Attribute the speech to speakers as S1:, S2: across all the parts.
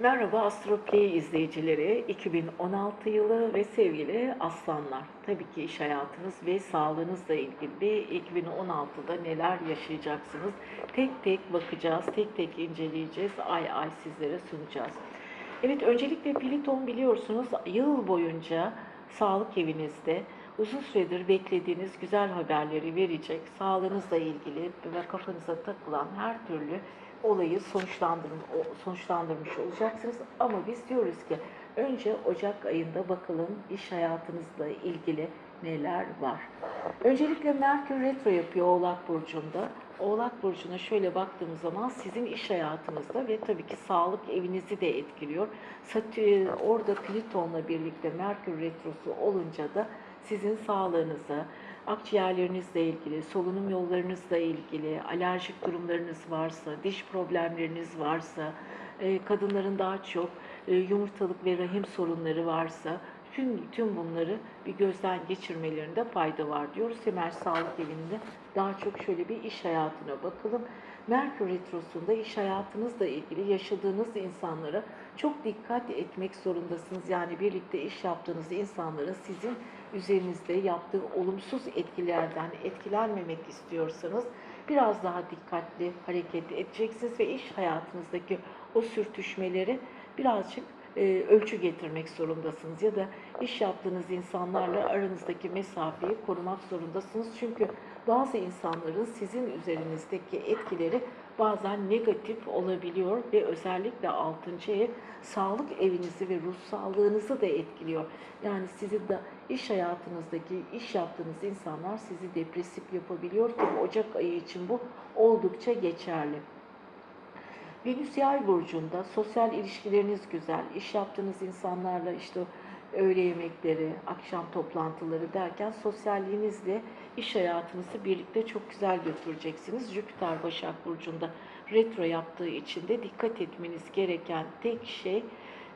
S1: Merhaba Astroplay izleyicileri. 2016 yılı ve sevgili aslanlar. Tabii ki iş hayatınız ve sağlığınızla ilgili 2016'da neler yaşayacaksınız? Tek tek bakacağız, tek tek inceleyeceğiz, ay ay sizlere sunacağız. Evet öncelikle Pliton biliyorsunuz yıl boyunca sağlık evinizde uzun süredir beklediğiniz güzel haberleri verecek. Sağlığınızla ilgili ve kafanıza takılan her türlü olayı sonuçlandırm sonuçlandırmış olacaksınız. Ama biz diyoruz ki önce Ocak ayında bakalım iş hayatınızla ilgili neler var. Öncelikle Merkür Retro yapıyor Oğlak Burcu'nda. Oğlak Burcu'na şöyle baktığımız zaman sizin iş hayatınızda ve tabii ki sağlık evinizi de etkiliyor. Satürn, orada Plüton'la birlikte Merkür Retrosu olunca da sizin sağlığınıza, akciğerlerinizle ilgili, solunum yollarınızla ilgili, alerjik durumlarınız varsa, diş problemleriniz varsa, e, kadınların daha çok e, yumurtalık ve rahim sorunları varsa, tüm, tüm bunları bir gözden geçirmelerinde fayda var diyoruz. Hemen sağlık evinde daha çok şöyle bir iş hayatına bakalım. Merkür Retrosu'nda iş hayatınızla ilgili yaşadığınız insanlara çok dikkat etmek zorundasınız. Yani birlikte iş yaptığınız insanlara sizin üzerinizde yaptığı olumsuz etkilerden etkilenmemek istiyorsanız biraz daha dikkatli hareket edeceksiniz ve iş hayatınızdaki o sürtüşmeleri birazcık e, ölçü getirmek zorundasınız ya da iş yaptığınız insanlarla aranızdaki mesafeyi korumak zorundasınız. Çünkü bazı insanların sizin üzerinizdeki etkileri bazen negatif olabiliyor ve özellikle 6. ev sağlık evinizi ve ruh sağlığınızı da etkiliyor. Yani sizi de iş hayatınızdaki iş yaptığınız insanlar sizi depresif yapabiliyor ki Ocak ayı için bu oldukça geçerli. Venüs Yay burcunda sosyal ilişkileriniz güzel, iş yaptığınız insanlarla işte öğle yemekleri, akşam toplantıları derken sosyalliğinizle iş hayatınızı birlikte çok güzel götüreceksiniz. Jüpiter Başak Burcu'nda retro yaptığı için de dikkat etmeniz gereken tek şey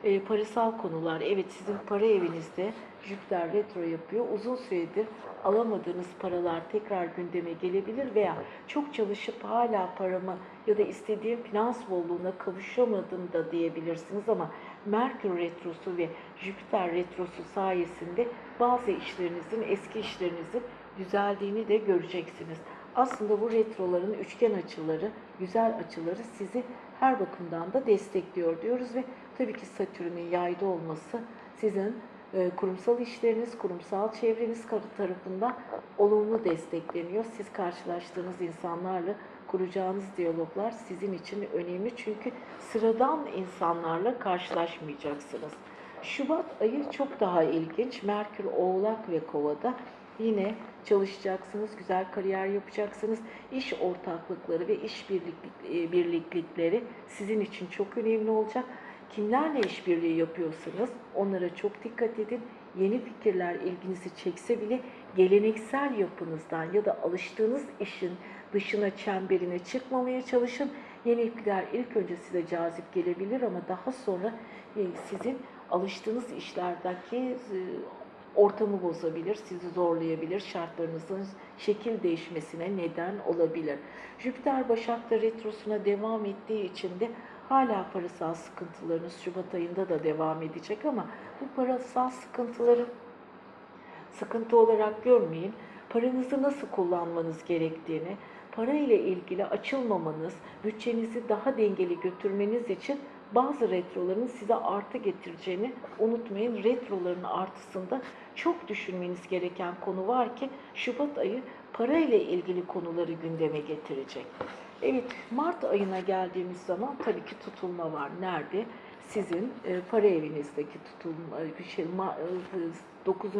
S1: e, parasal konular. Evet sizin para evinizde Jüpiter retro yapıyor. Uzun süredir alamadığınız paralar tekrar gündeme gelebilir veya çok çalışıp hala paramı ya da istediğim finans bolluğuna kavuşamadım da diyebilirsiniz ama Merkür retrosu ve Jüpiter retrosu sayesinde bazı işlerinizin, eski işlerinizin düzeldiğini de göreceksiniz. Aslında bu retroların üçgen açıları, güzel açıları sizi her bakımdan da destekliyor diyoruz ve tabii ki Satürn'ün yayda olması sizin e, kurumsal işleriniz, kurumsal çevreniz tarafından olumlu destekleniyor. Siz karşılaştığınız insanlarla kuracağınız diyaloglar sizin için önemli çünkü sıradan insanlarla karşılaşmayacaksınız. Şubat ayı çok daha ilginç. Merkür Oğlak ve Kova'da yine çalışacaksınız, güzel kariyer yapacaksınız. İş ortaklıkları ve iş e, birliklikleri sizin için çok önemli olacak. Kimlerle işbirliği yapıyorsanız onlara çok dikkat edin. Yeni fikirler ilginizi çekse bile geleneksel yapınızdan ya da alıştığınız işin dışına, çemberine çıkmamaya çalışın. Yenilikler ilk önce size cazip gelebilir ama daha sonra e, sizin alıştığınız işlerdeki e, ortamı bozabilir, sizi zorlayabilir, şartlarınızın şekil değişmesine neden olabilir. Jüpiter Başak'ta retrosuna devam ettiği için de hala parasal sıkıntılarınız Şubat ayında da devam edecek ama bu parasal sıkıntıları sıkıntı olarak görmeyin. Paranızı nasıl kullanmanız gerektiğini, para ile ilgili açılmamanız, bütçenizi daha dengeli götürmeniz için bazı retroların size artı getireceğini unutmayın. Retroların artısında çok düşünmeniz gereken konu var ki Şubat ayı para ile ilgili konuları gündeme getirecek. Evet, Mart ayına geldiğimiz zaman tabii ki tutulma var. Nerede? Sizin e, para evinizdeki tutulma, bir şey, ma, e, 9.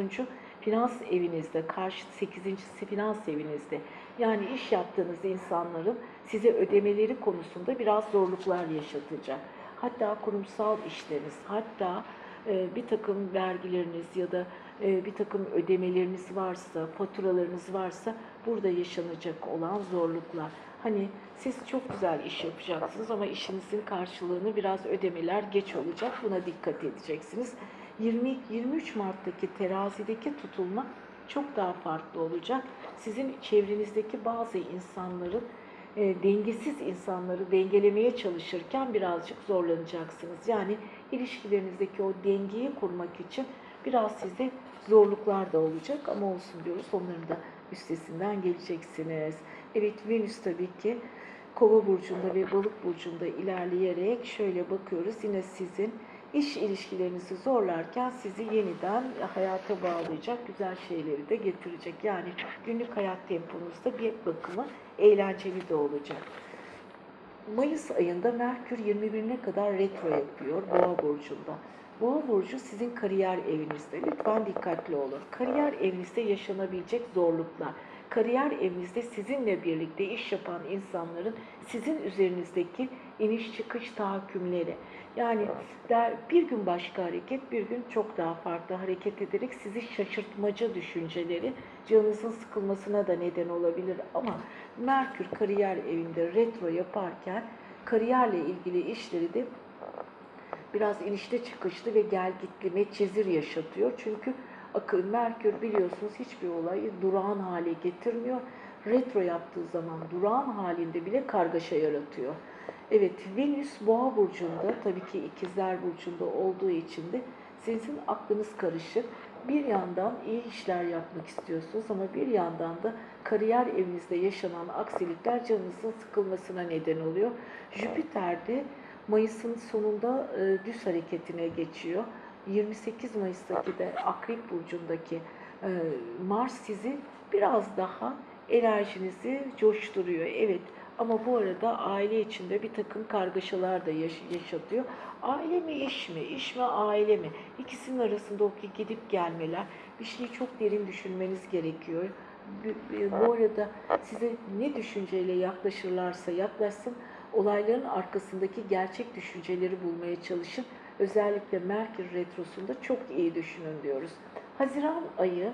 S1: finans evinizde, karşı 8. finans evinizde. Yani iş yaptığınız insanların size ödemeleri konusunda biraz zorluklar yaşatacak. Hatta kurumsal işleriniz, hatta e, bir takım vergileriniz ya da e, bir takım ödemeleriniz varsa, faturalarınız varsa burada yaşanacak olan zorluklar. Hani siz çok güzel iş yapacaksınız ama işinizin karşılığını biraz ödemeler geç olacak. Buna dikkat edeceksiniz. 20 23 Mart'taki terazideki tutulma çok daha farklı olacak. Sizin çevrenizdeki bazı insanların e, dengesiz insanları dengelemeye çalışırken birazcık zorlanacaksınız. Yani ilişkilerinizdeki o dengeyi kurmak için biraz size zorluklar da olacak ama olsun diyoruz. Onların da üstesinden geleceksiniz. Evet Venüs tabii ki Kova burcunda ve Balık burcunda ilerleyerek şöyle bakıyoruz. Yine sizin iş ilişkilerinizi zorlarken sizi yeniden hayata bağlayacak güzel şeyleri de getirecek. Yani günlük hayat temponuzda bir bakıma eğlenceli de olacak. Mayıs ayında Merkür 21'ine kadar retro yapıyor Boğa burcunda. Boğa burcu sizin kariyer evinizde. Lütfen dikkatli olun. Kariyer evinizde yaşanabilecek zorluklar, kariyer evinizde sizinle birlikte iş yapan insanların sizin üzerinizdeki iniş çıkış tahakkümleri. Yani der, bir gün başka hareket, bir gün çok daha farklı hareket ederek sizi şaşırtmaca düşünceleri canınızın sıkılmasına da neden olabilir. Ama Merkür kariyer evinde retro yaparken kariyerle ilgili işleri de biraz inişte çıkışlı ve gelgitli meçhezir yaşatıyor. Çünkü akıl Merkür biliyorsunuz hiçbir olayı durağan hale getirmiyor. Retro yaptığı zaman durağan halinde bile kargaşa yaratıyor. Evet Venüs Boğa burcunda tabii ki ikizler burcunda olduğu için de sizin aklınız karışık. Bir yandan iyi işler yapmak istiyorsunuz ama bir yandan da kariyer evinizde yaşanan aksilikler canınızın sıkılmasına neden oluyor. Jüpiter de Mayıs'ın sonunda e, düz hareketine geçiyor. 28 Mayıs'taki de Akrep Burcu'ndaki e, Mars sizi biraz daha enerjinizi coşturuyor. Evet ama bu arada aile içinde bir takım kargaşalar da yaş- yaşatıyor. Aile mi iş mi, iş mi aile mi? İkisinin arasında o gidip gelmeler. Bir şeyi çok derin düşünmeniz gerekiyor. Bu arada size ne düşünceyle yaklaşırlarsa yaklaşsın, olayların arkasındaki gerçek düşünceleri bulmaya çalışın. Özellikle Merkür Retrosu'nda çok iyi düşünün diyoruz. Haziran ayı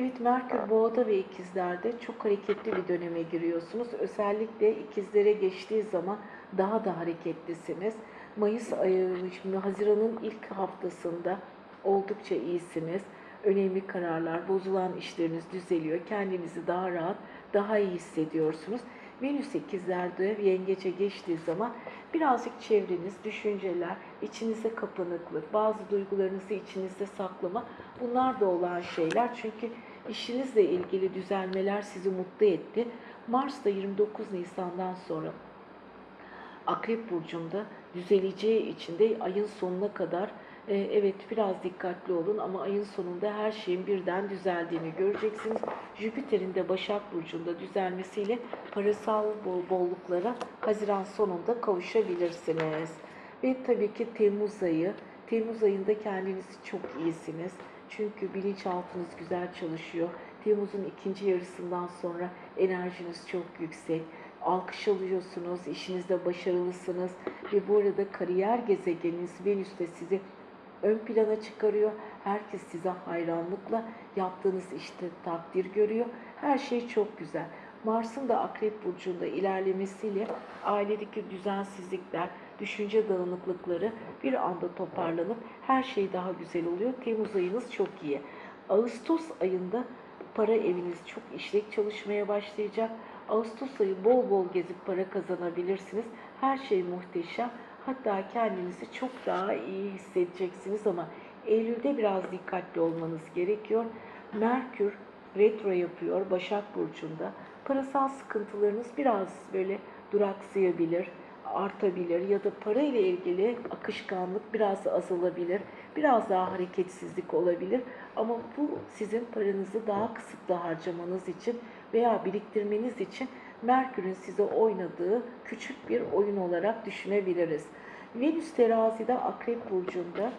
S1: Evet Merkür Boğa'da ve ikizlerde çok hareketli bir döneme giriyorsunuz. Özellikle ikizlere geçtiği zaman daha da hareketlisiniz. Mayıs ayı, şimdi Haziran'ın ilk haftasında oldukça iyisiniz. Önemli kararlar, bozulan işleriniz düzeliyor. Kendinizi daha rahat, daha iyi hissediyorsunuz. Venüs ikizlerde yengece geçtiği zaman birazcık çevreniz, düşünceler, içinize kapanıklık, bazı duygularınızı içinizde saklama bunlar da olan şeyler. Çünkü işinizle ilgili düzelmeler sizi mutlu etti. Mars da 29 Nisan'dan sonra Akrep Burcu'nda düzeleceği için de ayın sonuna kadar evet biraz dikkatli olun ama ayın sonunda her şeyin birden düzeldiğini göreceksiniz. Jüpiter'in de Başak Burcu'nda düzelmesiyle parasal bol- bolluklara Haziran sonunda kavuşabilirsiniz. Ve tabii ki Temmuz ayı. Temmuz ayında kendinizi çok iyisiniz. Çünkü bilinçaltınız güzel çalışıyor. Temmuz'un ikinci yarısından sonra enerjiniz çok yüksek. Alkış alıyorsunuz, işinizde başarılısınız ve bu arada kariyer gezegeniniz Venüs de sizi ön plana çıkarıyor. Herkes size hayranlıkla yaptığınız işte takdir görüyor. Her şey çok güzel. Mars'ın da Akrep Burcu'nda ilerlemesiyle ailedeki düzensizlikler, düşünce dağınıklıkları bir anda toparlanıp her şey daha güzel oluyor. Temmuz ayınız çok iyi. Ağustos ayında para eviniz çok işlek çalışmaya başlayacak. Ağustos ayı bol bol gezip para kazanabilirsiniz. Her şey muhteşem. Hatta kendinizi çok daha iyi hissedeceksiniz ama Eylül'de biraz dikkatli olmanız gerekiyor. Merkür retro yapıyor Başak Burcu'nda. Parasal sıkıntılarınız biraz böyle duraksayabilir, artabilir ya da para ile ilgili akışkanlık biraz azalabilir. Biraz daha hareketsizlik olabilir ama bu sizin paranızı daha kısıtlı harcamanız için veya biriktirmeniz için Merkür'ün size oynadığı küçük bir oyun olarak düşünebiliriz. Venüs terazide Akrep Burcu'nda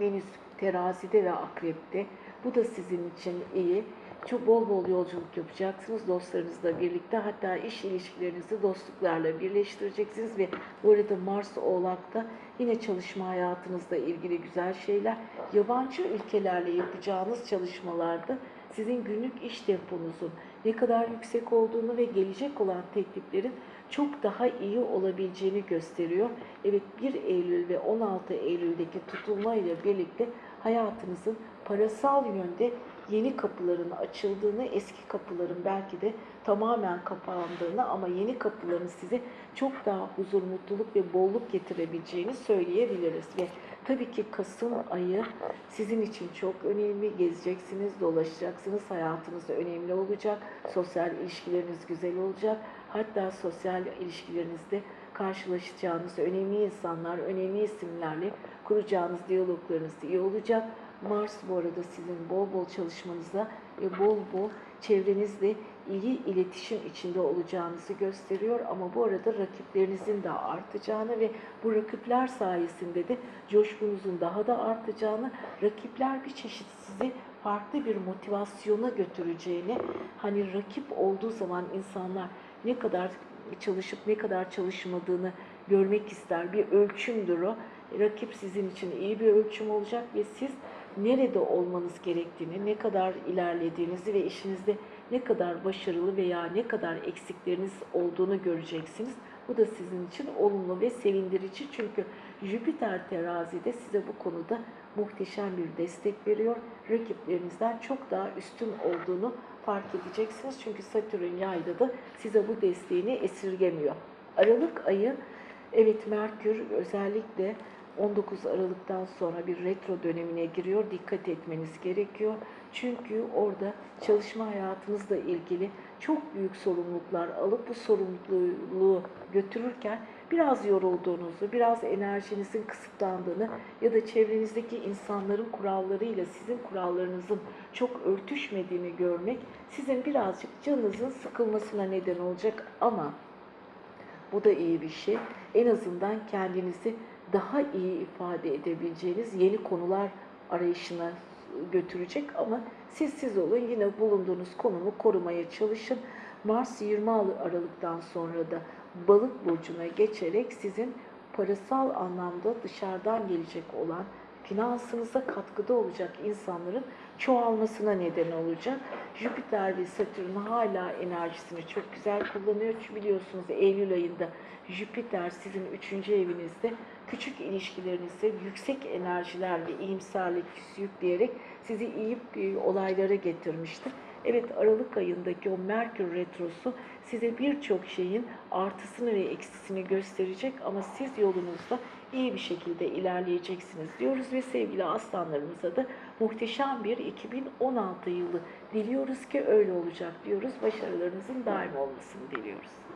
S1: Venüs terazide ve akrepte. Bu da sizin için iyi. Çok bol bol yolculuk yapacaksınız dostlarınızla birlikte. Hatta iş ilişkilerinizi dostluklarla birleştireceksiniz ve bu arada Mars Oğlak'ta yine çalışma hayatınızla ilgili güzel şeyler. Yabancı ülkelerle yapacağınız çalışmalarda sizin günlük iş temponuzun ne kadar yüksek olduğunu ve gelecek olan tekliflerin çok daha iyi olabileceğini gösteriyor. Evet 1 Eylül ve 16 Eylül'deki tutulma ile birlikte hayatınızın parasal yönde yeni kapıların açıldığını, eski kapıların belki de tamamen kapandığını ama yeni kapıların size çok daha huzur, mutluluk ve bolluk getirebileceğini söyleyebiliriz. Ve tabii ki Kasım ayı sizin için çok önemli. Gezeceksiniz, dolaşacaksınız, hayatınız önemli olacak, sosyal ilişkileriniz güzel olacak. Hatta sosyal ilişkilerinizde karşılaşacağınız önemli insanlar, önemli isimlerle kuracağınız diyaloglarınız iyi olacak. Mars bu arada sizin bol bol çalışmanıza ve bol bol çevrenizle iyi iletişim içinde olacağınızı gösteriyor. Ama bu arada rakiplerinizin de artacağını ve bu rakipler sayesinde de coşkunuzun daha da artacağını, rakipler bir çeşit sizi farklı bir motivasyona götüreceğini, hani rakip olduğu zaman insanlar ne kadar çalışıp ne kadar çalışmadığını görmek ister. Bir ölçümdür o. Rakip sizin için iyi bir ölçüm olacak ve siz nerede olmanız gerektiğini, ne kadar ilerlediğinizi ve işinizde ne kadar başarılı veya ne kadar eksikleriniz olduğunu göreceksiniz. Bu da sizin için olumlu ve sevindirici çünkü Jüpiter terazide size bu konuda muhteşem bir destek veriyor. Rakiplerinizden çok daha üstün olduğunu fark edeceksiniz. Çünkü Satürn yayda da size bu desteğini esirgemiyor. Aralık ayı evet Merkür özellikle 19 Aralık'tan sonra bir retro dönemine giriyor. Dikkat etmeniz gerekiyor. Çünkü orada çalışma hayatınızla ilgili çok büyük sorumluluklar alıp bu sorumluluğu götürürken biraz yorulduğunuzu, biraz enerjinizin kısıtlandığını ya da çevrenizdeki insanların kurallarıyla sizin kurallarınızın çok örtüşmediğini görmek sizin birazcık canınızın sıkılmasına neden olacak ama bu da iyi bir şey. En azından kendinizi daha iyi ifade edebileceğiniz yeni konular arayışına götürecek ama siz siz olun yine bulunduğunuz konumu korumaya çalışın. Mars 20 Aralık'tan sonra da balık burcuna geçerek sizin parasal anlamda dışarıdan gelecek olan finansınıza katkıda olacak insanların çoğalmasına neden olacak. Jüpiter ve Satürn hala enerjisini çok güzel kullanıyor. Çünkü biliyorsunuz Eylül ayında Jüpiter sizin üçüncü evinizde küçük ilişkilerinizde yüksek enerjiler ve iyimserlik yükleyerek sizi iyi bir olaylara getirmiştir. Evet Aralık ayındaki o Merkür Retrosu size birçok şeyin artısını ve eksisini gösterecek ama siz yolunuzda iyi bir şekilde ilerleyeceksiniz diyoruz ve sevgili aslanlarımıza da muhteşem bir 2016 yılı diliyoruz ki öyle olacak diyoruz. Başarılarınızın daim olmasını diliyoruz.